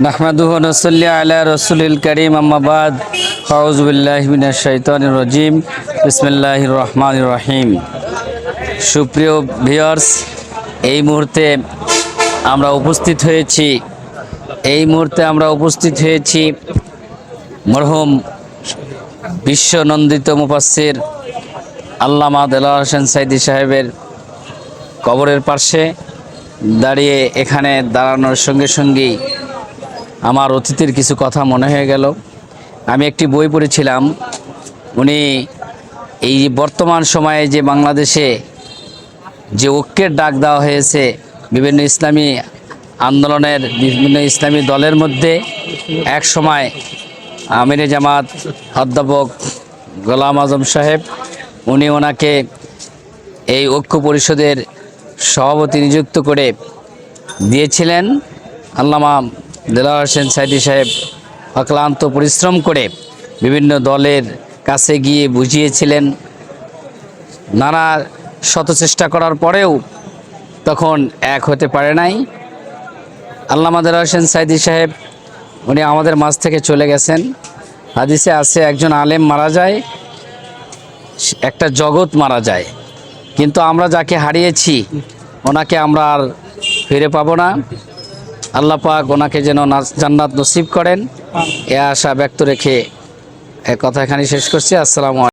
নাহমাদুহু নসল্লি আলা রসুলিল করিম আম্মাবাদ ফাউজবিল্লাহমিনা শৈতানির রজিম বিসমিল্লাহির রহমানির রহিম সুপ্রিয় এই মুহূর্তে আমরা উপস্থিত হয়েছি। এই মুহূর্তে আমরা উপস্থিত হয়েছি মরহুম বিশ্বনন্দিত মুফাসসির আল্লামা দেলার হোসেন সাইদি সাহেবের কবরের পাশে দাঁড়িয়ে এখানে দাঁড়ানোর সঙ্গে সঙ্গেই আমার অতীতের কিছু কথা মনে হয়ে গেল। আমি একটি বই পড়েছিলাম। উনি এই বর্তমান সময়ে যে বাংলাদেশে যে ঐক্যের ডাক দেওয়া হয়েছে, বিভিন্ন ইসলামী আন্দোলনের বিভিন্ন ইসলামী দলের মধ্যে এক সময় আমির জামাত অধ্যাপক গোলাম আজম সাহেব, উনি ওনাকে এই ঐক্য পরিষদের সভাপতি নিযুক্ত করে দিয়েছিলেন। আল্লামা দেলাওয়ার হোসেন সাইদি সাহেব অক্লান্ত পরিশ্রম করে বিভিন্ন দলের কাছে গিয়ে বুঝিয়েছিলেন। নানা শত চেষ্টা করার পরেও তখন এক হতে পারে নাই। আল্লামা দেলাওয়ার হোসেন সাইদি সাহেব, উনি আমাদের মাঝ থেকে চলে গেছেন। হাদিসে আছে, একজন আলেম মারা যায়, একটা জগৎ মারা যায়। কিন্তু আমরা যাকে হারিয়েছি, ওনাকে আমরা আর ফিরে পাবো না। আল্লাহ পাক ওনাকে যেন জান্নাত নসিব করেন। এ আশা ব্যক্ত রেখে কথা এখানে শেষ করছি। আসসালামু